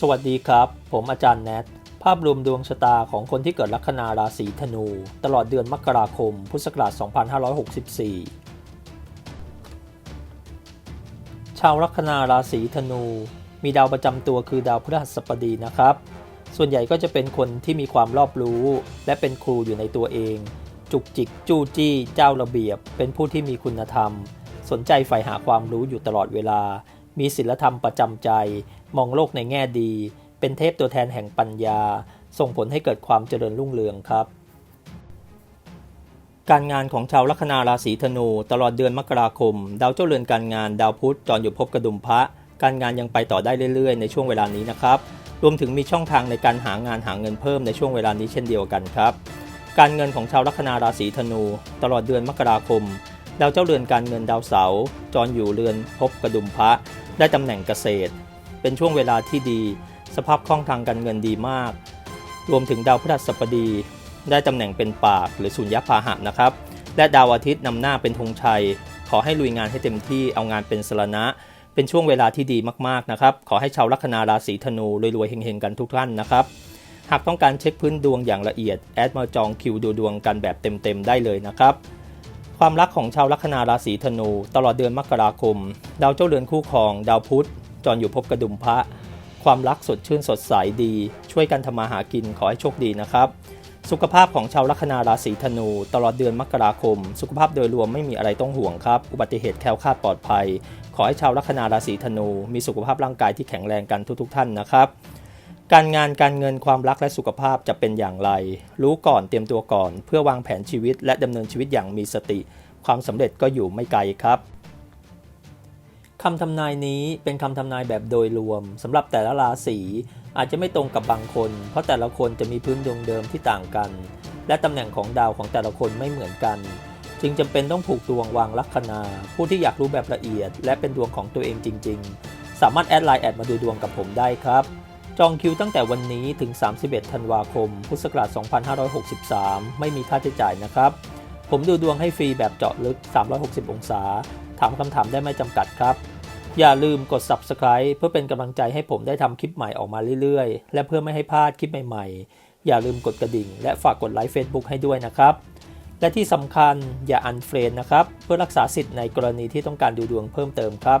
สวัสดีครับ ผมอาจารย์แนท ภาพรวมดวงชะตาของคนที่เกิดลัคนาราศีธนู ตลอดเดือนมกราคม พุทธศักราช 2564 ชาวลัคนาราศีธนู มีดาวประจำตัวคือดาวพฤหัสบดีนะครับ ส่วนใหญ่ก็จะเป็นคนที่มีความรอบรู้ และเป็นครูอยู่ในตัวเอง จุกจิกจู้จี้ เจ้าระเบียบ เป็นผู้ที่มีคุณธรรม สนใจใฝ่หาความรู้อยู่ตลอดเวลา มีศีลธรรมประจำใจ มองโลกในแง่ดี เป็นเทพตัวแทนแห่งปัญญา ส่งผลให้เกิดความเจริญรุ่งเรืองครับ การงานของชาวลัคนาราศีธนูตลอดเดือนมกราคม ดาวเจ้าเรือนการงานดาวพุธจรอยู่ภพกระดุมพระ การงานยังไปต่อได้เรื่อยๆ ในช่วงเวลานี้นะครับ รวมถึงมีช่องทางในการหางานหาเงินเพิ่มในช่วงเวลานี้เช่นเดียวกันครับ การเงินของชาวลัคนาราศีธนู ตลอดเดือนมกราคมดาวเจ้าเรือนการเงินดาวเสาร์จรอยู่เรือนภพกระดุมพระ ได้ตำแหน่งเกษตร เป็นช่วงเวลาที่ดี สภาพคล่องทางการเงินดีมาก รวมถึงดาวพฤหัสบดี ได้ตำแหน่งเป็นปากหรือสุญญพาหะนะครับ และดาวอาทิตย์นำหน้าเป็นธงชัย ขอให้ลุยงานให้เต็มที่เอางานเป็นสรณะ เป็นช่วงเวลาที่ดีมากๆนะครับ ขอให้ชาวลัคนาราศีธนูรวยๆเฮงๆกันทุกท่านนะครับ หากต้องการเช็คพื้นดวงอย่างละเอียดแอดมาจองคิวดูดวงกันแบบเต็มๆได้เลยนะครับ ความรักของชาวลัคนาราศีธนู ตลอดเดือนมกราคม ดาวเจ้าเรือนคู่ครอง ดาวพุธจรอยู่ภพกระดุมพระ ความรักสดชื่นสดใสดี ช่วยกันทำมาหากินขอให้โชคดีนะครับ สุขภาพของชาวลัคนาราศีธนู ตลอดเดือนมกราคม สุขภาพโดยรวมไม่มีอะไรต้องห่วงครับ อุบัติเหตุแคล้วคลาดปลอดภัย ขอให้ชาวลัคนาราศีธนู มีสุขภาพร่างกายที่แข็งแรงกันทุกๆทท่านนะครับ การงานการเงินความรักและสุขภาพจะเป็นอย่างไร รู้ก่อนเตรียมตัวก่อน เพื่อวางแผนชีวิตและดำเนินชีวิตอย่างมีสติ ความสำเร็จก็อยู่ไม่ไกลครับคำทำนายนี้เป็นคำทำนายแบบโดยรวมสำหรับแต่ละราศีอาจจะไม่ตรงกับบางคน เพราะแต่ละคนจะมีพื้นดวงเดิมที่ต่างกัน และตำแหน่งของดาวของแต่ละคนไม่เหมือนกัน จึงจำเป็นต้องผูกดวงวางลัคนา ผู้ที่อยากรู้แบบละเอียด และเป็นดวงของตัวเองจริง ๆ สามารถแอดไลน์แอดมาดูดวงกับผมได้ครับ จองคิวตั้งแต่วันนี้ถึง 31 ธันวาคม พุทธศักราช 2563 ไม่มีค่าใช้จ่ายนะครับ ผมดูดวงให้ฟรีแบบเจาะลึก 360 องศา ถามคำถามได้ไม่จำกัดครับ อย่าลืมกด subscribe เพื่อเป็นกำลังใจให้ผมได้ทำคลิปใหม่ออกมาเรื่อยๆ และเพื่อไม่ให้พลาดคลิปใหม่ๆ อย่าลืมกดกระดิ่ง และฝากกดไลค์ Facebook ให้ด้วยนะครับ และที่สำคัญอย่าอันเฟรนนะครับ เพื่อรักษาสิทธิ์ในกรณีที่ต้องการดูดวงเพิ่มเติมครับ